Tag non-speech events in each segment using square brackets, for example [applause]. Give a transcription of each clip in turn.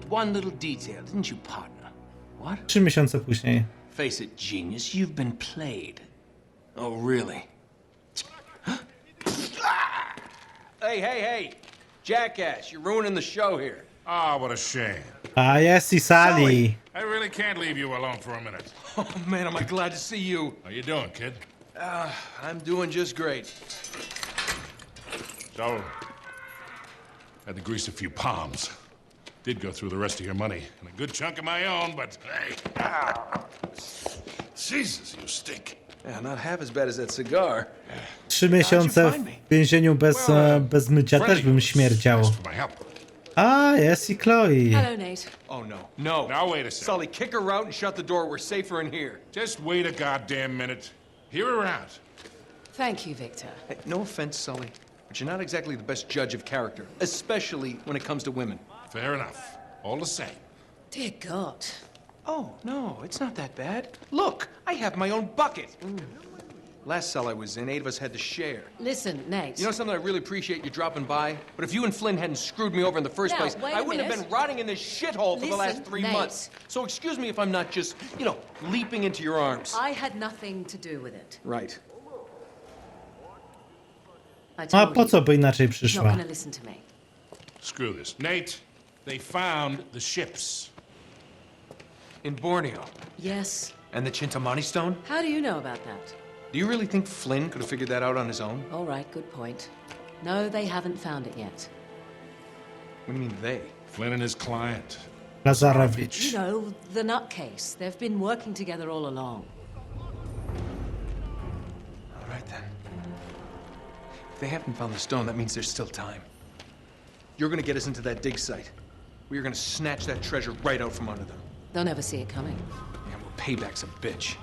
overlooked one little detail, didn't you, partner? What? Trzy miesiące później. Face it, genius, you've been played. Oh, really? [gasps] hey, hey, hey! Jackass, you're ruining the show here. Ah, what a shame. A jest i Sally. Sally. I really can't leave you alone for a minute. Oh, man, am I glad to see you. How you doing, kid? I'm doing just great. So, had to grease a few palms. Did go through the rest of your money and a good chunk of my own, but hey. Ah. Jesus, you stink. Yeah, not half as bad as that cigar. Trzy miesiące w więzieniu bez, e, bez mycia też bym śmierdział. Thanks for my help. A, jest i Chloe. Hello, Nate. Oh, no. No. Now wait a second. Sully, kick her out and shut the door. We're safer in here. Just wait a goddamn minute. Hear her out. Thank you, Victor. Hey, no offense, Sully, but you're not exactly the best judge of character, especially when it comes to women. Fair enough. All the same. Dear God. Oh, no, it's not that bad. Look, I have my own bucket. Last cell I was in, eight of us had to share. Listen, Nate. You know something? I really appreciate you dropping by, but if you and Flynn hadn't screwed me over in the first Now, place, I wouldn't have been rotting in this shithole for the last three Nate. months. So excuse me if I'm not just, you know, leaping into your arms. I had nothing to do with it. Right. I A told po co by inaczej He's not przyszła? going to listen to me. Screw this. Nate, they found the ships. In Borneo. Yes. And the Chintamani stone? How do you know about that? Do you really think Flynn could have figured that out on his own? All right, good point. No, they haven't found it yet. What do you mean they? Flynn and his client. Lazarowicz. You know, the nutcase. They've been working together all along. All right then. If they haven't found the stone, that means there's still time. You're gonna get us into that dig site. We are gonna snatch that treasure right out from under them. They'll never see it coming. Yeah, well, payback's a bitch.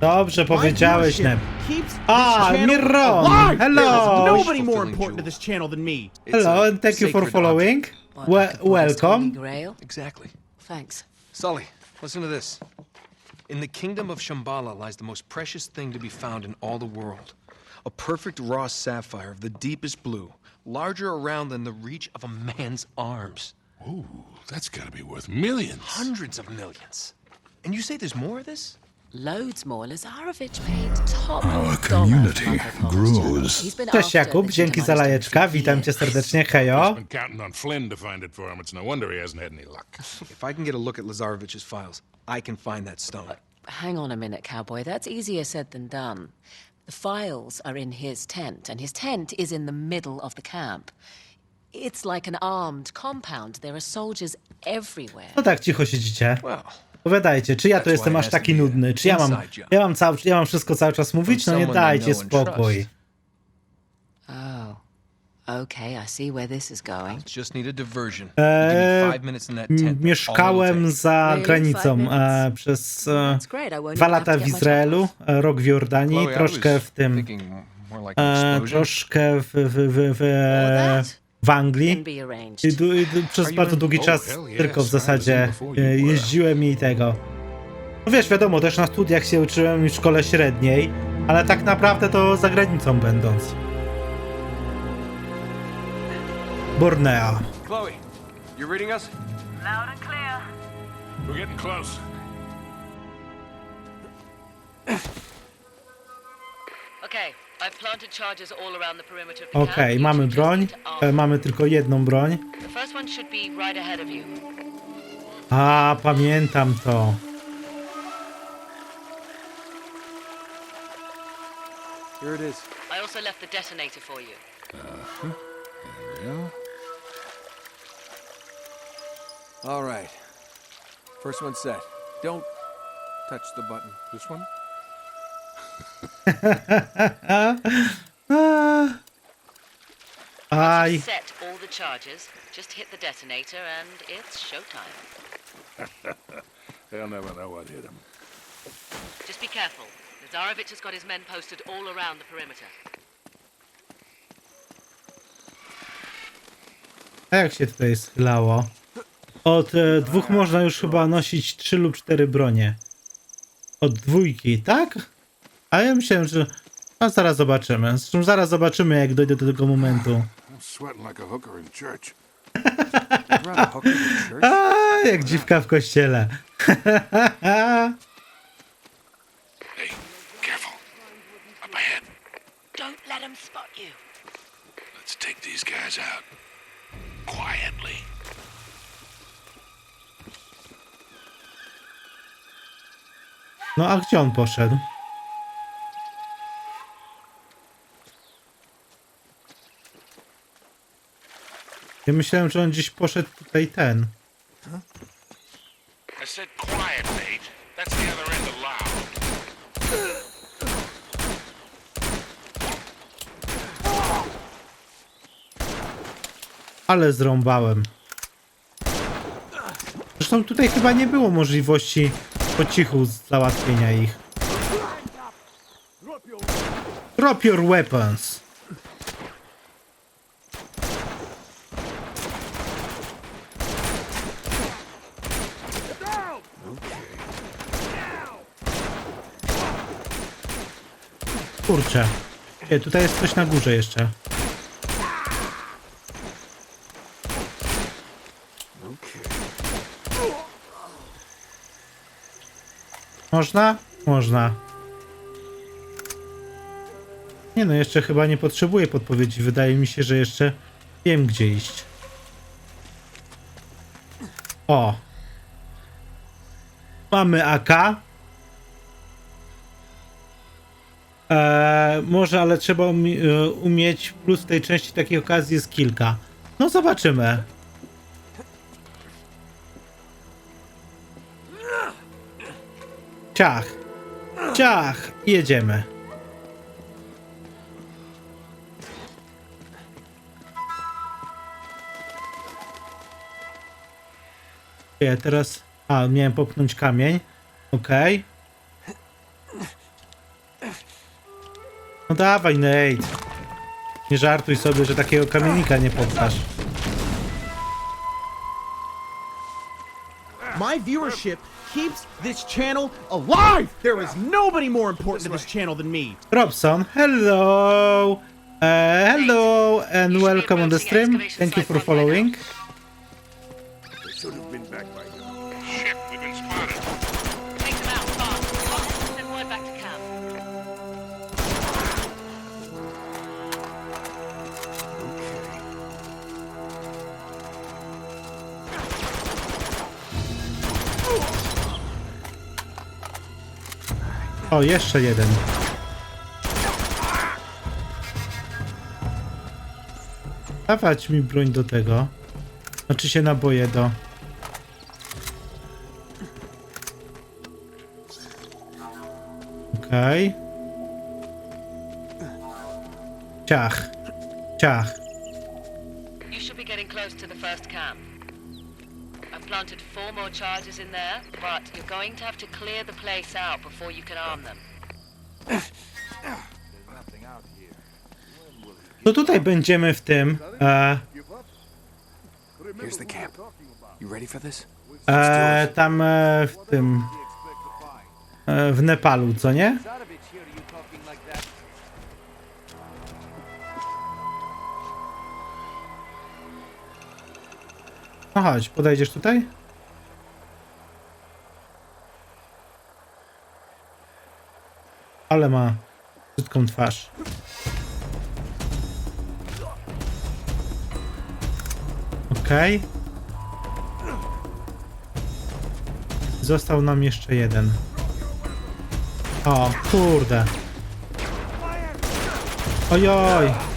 Dobrze powiedziałeś, My Neb. viewership keeps this Ah, channel Miron. alive. Hello. There's nobody more Fulfilling important to this channel than me. It's Hello a and thank you for sacred following. What, We like the Buddhist Holy welcome. Grail? object. Exactly. Thanks. Sully, listen to this. In the kingdom of Shambhala lies the most precious thing to be found in all the world. A perfect raw sapphire of the deepest blue, larger around than the reach of a man's arms. Ooh, that's gotta be worth millions. Hundreds of millions. And you say there's more of this? Loads more. Lazarevich paid top Our dollar community for Uncle grows. channel. He's Cześć Jakub, the dzięki za Chintamani lajeczka, witam cię years. serdecznie, hejo. Been counting on Flynn to find it for him. It's no wonder he hasn't had any luck. [laughs] If I can get a look at Lazarevich's files, I can find that stone. Uh, hang on a minute, cowboy. That's easier said than done. The files are in his tent, and his tent is in the middle of the camp. It's like an armed compound. There are soldiers everywhere. No tak cicho siedzicie. Well, Powiadajcie, czy ja tu jestem aż taki nudny, czy ja mam, ja mam, cały, ja mam wszystko cały czas mówić? No nie dajcie spokój. Oh. Okay, I see where this is going. just need a diversion. Eee, five minutes in that M- tent. that's all it'll Mieszkałem za granicą e, przez e, That's great. I won't dwa lata to w Izraelu, e, rok w Jordanii, troszkę was w tym, thinking more like an e, troszkę w, w, w, w, that w Can Anglii. be arranged. I, du, i du, przez bardzo długi Oh, czas tylko w zasadzie e, jeździłem i tego. No wiesz, wiadomo, też na studiach się uczyłem i w szkole średniej, ale tak naprawdę to za granicą będąc. Borneo. Chloe, you reading us? Loud and clear. We're getting close. Okay, I've planted charges all around the perimeter of the Okej, camp. mamy broń. E, mamy tylko jedną broń. The first one should be right ahead of you. A, pamiętam to. Here it is. I also left the detonator for you. All right. First one set. Don't touch the button. This one? [laughs] Aj. Set all the charges, just hit the detonator, and it's showtime. [laughs] They'll never know what hit him. Just be careful. Lazarevich has got his men posted all around the perimeter. A jak się tutaj schylało? Od e, dwóch można już chyba nosić trzy lub cztery bronie. Od dwójki, tak? A ja myślałem, że... A zaraz zobaczymy. Zresztą zaraz zobaczymy, jak dojdę do tego momentu. [laughs] A, jak dziwka w kościele. [laughs] No a gdzie on poszedł? Ja myślałem, że on gdzieś poszedł tutaj ten. I said quiet, Nate. That's the other end of loud. Ale zrąbałem. Zresztą tutaj chyba nie było możliwości po cichu załatwienia ich. Drop your weapons. Kurczę. Nie, tutaj jest coś na górze jeszcze. Można? Można. Nie no, jeszcze chyba nie potrzebuję podpowiedzi. Wydaje mi się, że jeszcze wiem gdzie iść. O. Mamy AK. Eee, może, ale trzeba e, umieć. Plus tej części takich okazji jest kilka. No zobaczymy. Ciach. Ciach. Jedziemy. Ja teraz... A, miałem popchnąć kamień. Okej. No dawaj, Nate. Nie żartuj sobie, że takiego kamienika nie popchasz. My viewership keeps this channel alive! There is nobody more important to this channel than me. Robson, hello. Uh, hello and welcome on the stream. Thank you for following. O, jeszcze jeden. Dawać mi broń do tego. Znaczy się naboje do... Okej. Ciach. Ciach. You should be getting close to the first camp. Planted four more charges in there, but you're going to have to clear the place out before you can arm them. To tutaj będziemy w tym... E, Here's the camp. You ready for this? e, tam e, w tym... E, w Nepalu, co nie? No podejdziesz tutaj? Ale ma brzydką twarz. Okej. Został nam jeszcze jeden. O, kurde. Ojoj.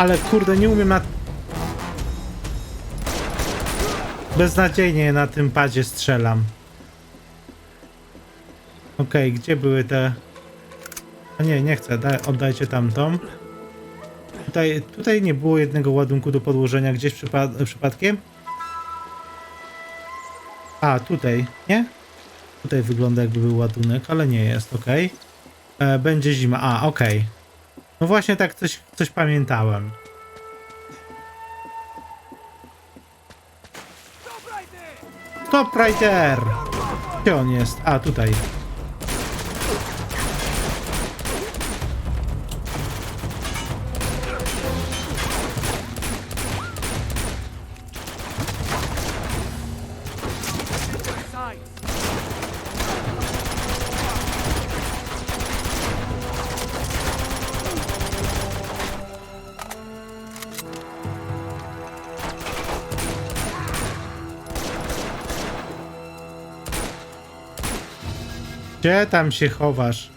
Ale kurde, nie umiem na... Beznadziejnie na tym padzie strzelam. Okej, gdzie były te... A nie, nie chcę, daj, oddajcie tamtą. Tutaj, tutaj nie było jednego ładunku do podłożenia gdzieś przypa przypadkiem? A, tutaj, nie? Tutaj wygląda jakby był ładunek, ale nie jest, okej. E, Będzie zima, a, okej. No właśnie tak coś, coś pamiętałem. Stop Rider! Gdzie on jest? A, tutaj. Gdzie tam się chowasz?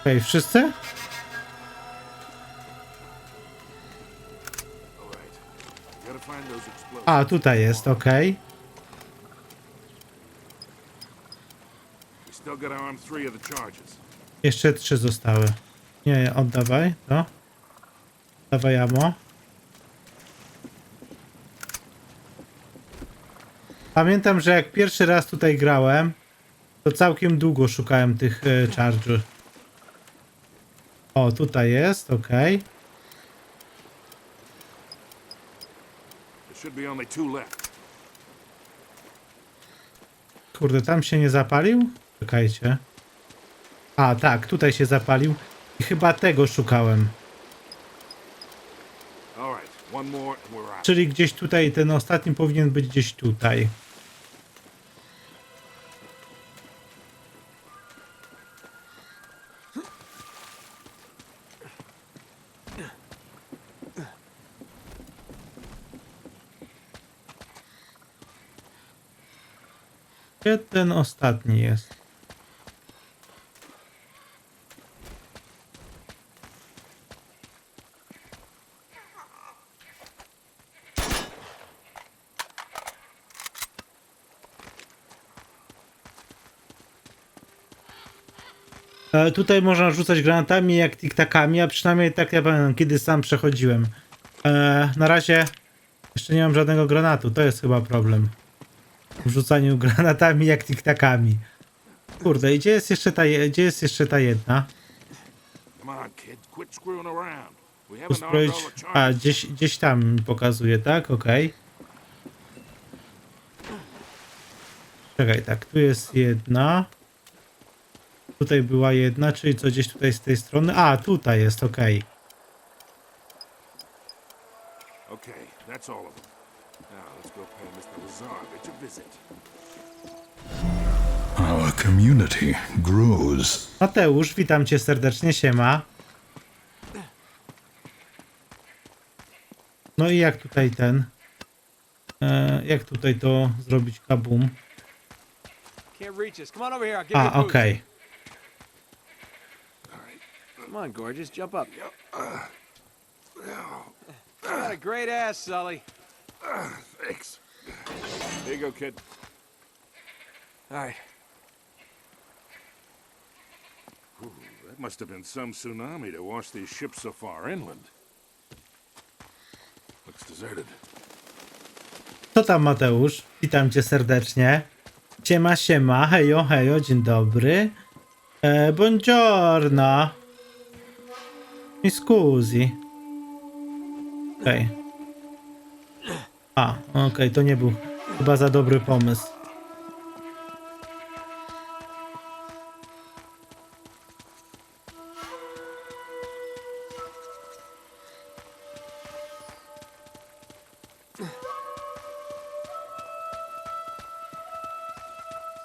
Okej, wszyscy? A, tutaj jest, okej. Charges. Jeszcze trzy zostały. Nie, oddawaj, to. Dawaj amo. Pamiętam, że jak pierwszy raz tutaj grałem, to całkiem długo szukałem tych charger. O, tutaj jest, left. Kurde, tam się nie zapalił? Czekajcie. A, tak, tutaj się zapalił. I chyba tego szukałem. Czyli gdzieś tutaj, ten ostatni powinien być gdzieś tutaj. Gdzie ten ostatni jest? Tutaj można rzucać granatami jak tiktakami, a przynajmniej tak ja pamiętam, kiedy sam przechodziłem. E, na razie jeszcze nie mam żadnego granatu, to jest chyba problem. W rzucaniu granatami jak tiktakami. Kurde, i gdzie jest jeszcze ta, je- gdzie jest jeszcze ta jedna? Come on, kid, quit screwing around. We haven't armed Uzbroić... all the A, charges. gdzieś, gdzieś tam pokazuje, tak? Okej. Czekaj, tak, tu jest jedna. Tutaj była jedna, czyli co gdzieś tutaj z tej strony? A, tutaj jest, okej. Okay, that's all of them. A visit. Our community grows. Mateusz, witam cię serdecznie, siema. No i jak tutaj ten? E, jak tutaj to zrobić kabum? A, okej. Come on, gorgeous. Jump up. You got a great ass, Sully. Thanks. Here you go, kid. All right. That must have been some tsunami to wash these ships so far inland. Looks deserted. Co tam Mateusz? Witam cię serdecznie. Siema, siema, hejo, hejo, dzień dobry. E, buongiorno. Mi scusi. Okej. A, okej, to nie był chyba za dobry pomysł.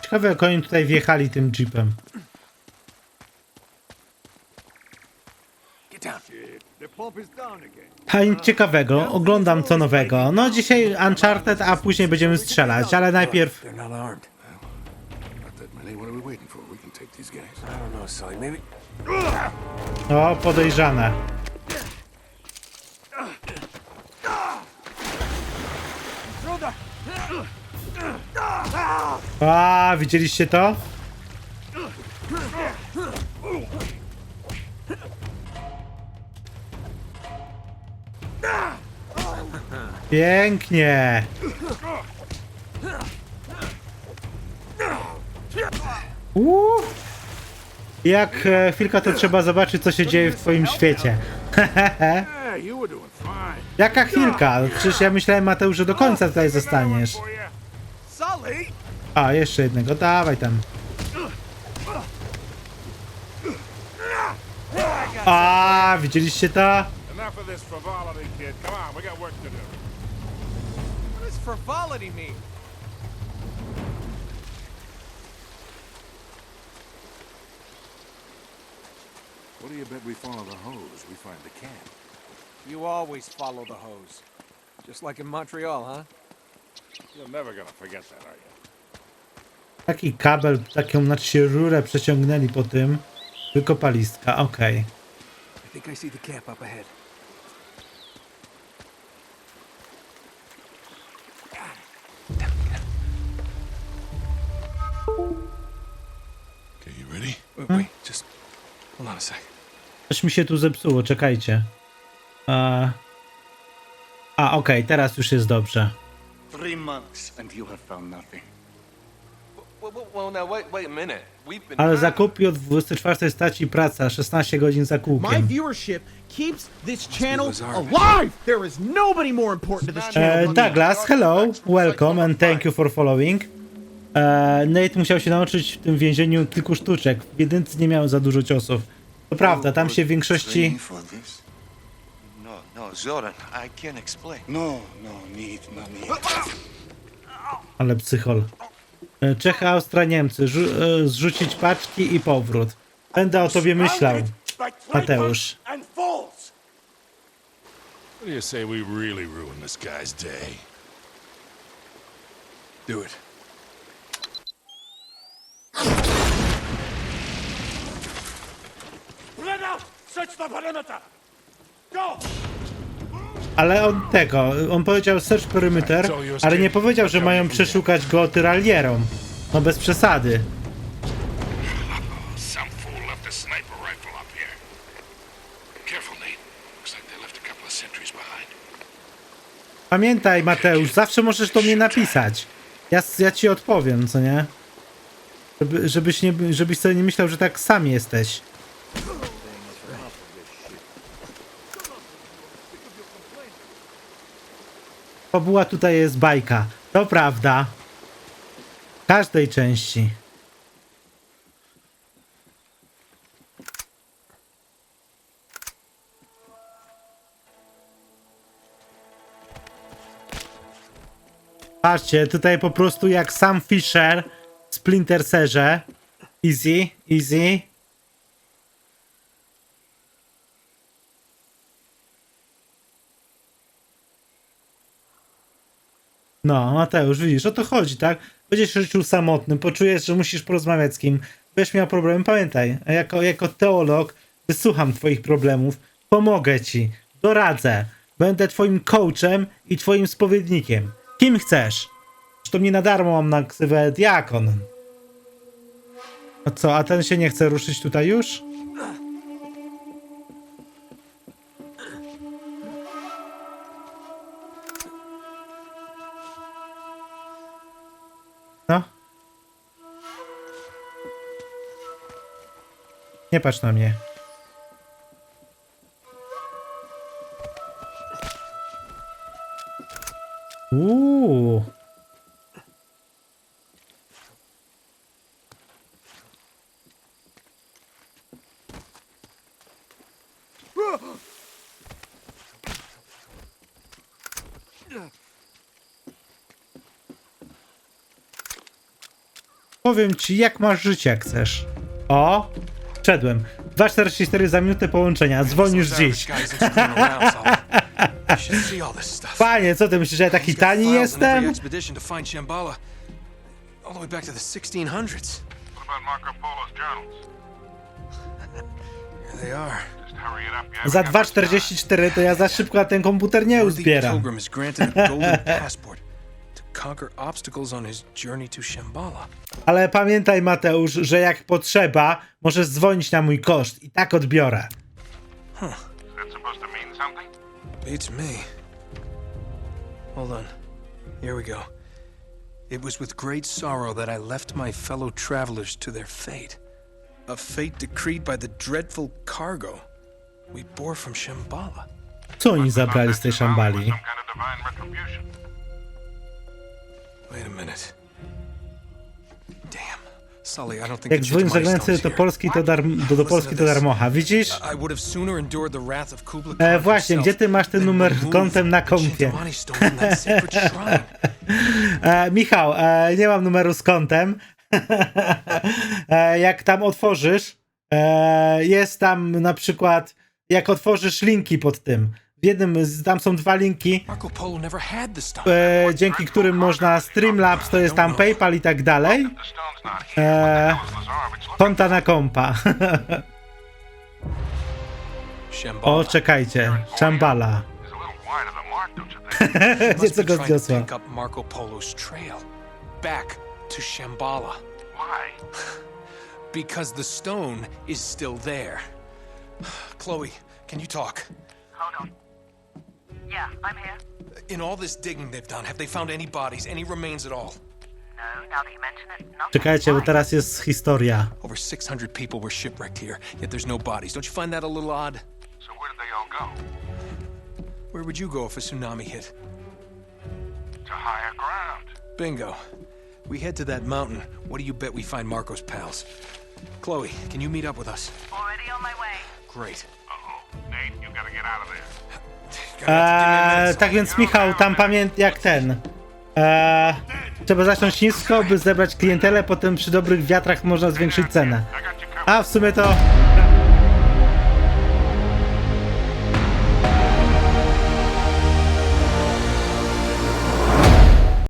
Ciekawe jak oni tutaj wjechali tym jeepem. A ciekawego, oglądam co nowego. No dzisiaj Uncharted, a później będziemy strzelać, ale najpierw... They're not armed. Not that Pięknie. Uuu. Jak e, chwilka to trzeba zobaczyć, co się dzieje w twoim świecie. [laughs] Jaka chwilka? Przecież ja myślałem, Mateusz, że do końca tutaj zostaniesz. A, jeszcze jednego, dawaj tam. A, widzieliście to? Enough of this frivolity, kid. Come on, we got work to do. What does frivolity mean? What do you bet we follow the hose? We find the camp. You always follow the hose. Just like in Montreal, huh? You're never gonna forget that, are you? Taki kabel, taką znaczy rurę przeciągnęli po tym. Wykopalistka, okej. I think I see the camp up ahead. Coś mi się tu zepsuło, czekajcie. A, a okej, teraz już jest dobrze. Ale zakupy od 24 staci praca, 16 godzin za My kółkiem. viewership keeps this channel bizarre. alive! There is nobody more important to this channel E. Douglas, hello, welcome and thank you for following. E, Nate musiał się nauczyć w tym więzieniu kilku sztuczek. W jedynce nie miałem za dużo ciosów. To prawda, tam się w większości... No, no, Zoran, I can't explain. No, no need, no need. Ale psychol. E, Czechy, Austria, Niemcy. Rzu e, zrzucić paczki i powrót. Będę o tobie myślał, Mateusz. What do you say we really ruin this guy's day? Do it. The perimeter! Go! Ale on tego, on powiedział search perimeter, ale nie powiedział, że mają przeszukać go tyralierą. No bez przesady. Some fool left a sniper rifle up here. Careful, Nate. Looks like they left a couple of sentries behind. Pamiętaj, Mateusz, zawsze możesz do mnie napisać. Ja, ja ci odpowiem, co nie? Żeby, żebyś, nie, żebyś sobie nie myślał, że tak sam jesteś. Fabuła tutaj jest bajka. To prawda. W każdej części. Patrzcie, tutaj po prostu jak sam Fisher Splinter Serze. Easy, easy. No, Mateusz, widzisz, o to chodzi, tak? Będziesz w życiu samotnym, poczujesz, że musisz porozmawiać z kim, będziesz miał problem, pamiętaj, jako, jako teolog wysłucham twoich problemów, pomogę ci, doradzę, będę twoim coachem i twoim spowiednikiem. Kim chcesz? Zresztą nie na darmo mam na ksywę diakon. A co, a ten się nie chce ruszyć tutaj już? Nie patrz na mnie. Uuu. Powiem ci, jak masz życie, jak chcesz. O, wszedłem. 2,44 za minutę połączenia. Dziś. See all this stuff. Panie, co ty myślisz, że ja taki tani jestem? expedition to find Shambhala. All the way back to the 1600s. What about Marco Polo's journals? Here they are. Just hurry it up. You Za haven't got much time. 2,44 to ja za szybko na ten komputer nie uzbieram. [laughs] conquer obstacles on his journey to Shambhala. Ale pamiętaj, Mateusz, że jak potrzeba, możesz dzwonić na mój koszt i tak odbiorę. That's supposed to mean something? Beats me. Hold on. Here we go. It was with great sorrow that I left my fellow travelers to their fate. A fate decreed by the dreadful cargo we bore from Shambhala. Co oni zabrali z tej szambali? Wait a minute. Damn. Sully, I don't think Jak the dzwonisz za Chickamauga granicę stone's do. Polski, to, dar, do, do Polski to darmocha. Widzisz? E, właśnie, gdzie ty masz ten numer remove kontem na [laughs] shrine. E, Michał, e, nie mam numeru z kontem. [laughs] e, jak tam otworzysz, e, jest tam na przykład, jak otworzysz linki pod tym. W jednym, z- tam są dwa linki, e, dzięki którym można Streamlabs, to jest tam PayPal i tak dalej. E, konta na kompa. [laughs] O, czekajcie, Shambhala. [laughs] Must be go zniosła. pick up Marco Polo's trail. Back to Shambhala. Why? [sighs] Because the stone is still there. [sighs] Chloe, can you talk? Hold on. Yeah, I'm here. In all this digging they've done, have they found any bodies, any remains at all? No, now that you mention it, not. Czekajcie, bo teraz jest historia. Over 600 people were shipwrecked here, yet there's no bodies. Don't you find that a little odd? So where did they all go? Where would you go if a tsunami hit? To higher ground. Bingo. We head to that mountain. What do you bet we find Marco's pals? Chloe, can you meet up with us? Already on my way. Great. Uh-oh. Nate, you gotta get out of there. Eee, tak więc Michał, tam pamięt jak ten. Eee, trzeba zacząć nisko, by zebrać klientelę, potem przy dobrych wiatrach można zwiększyć cenę. A w sumie to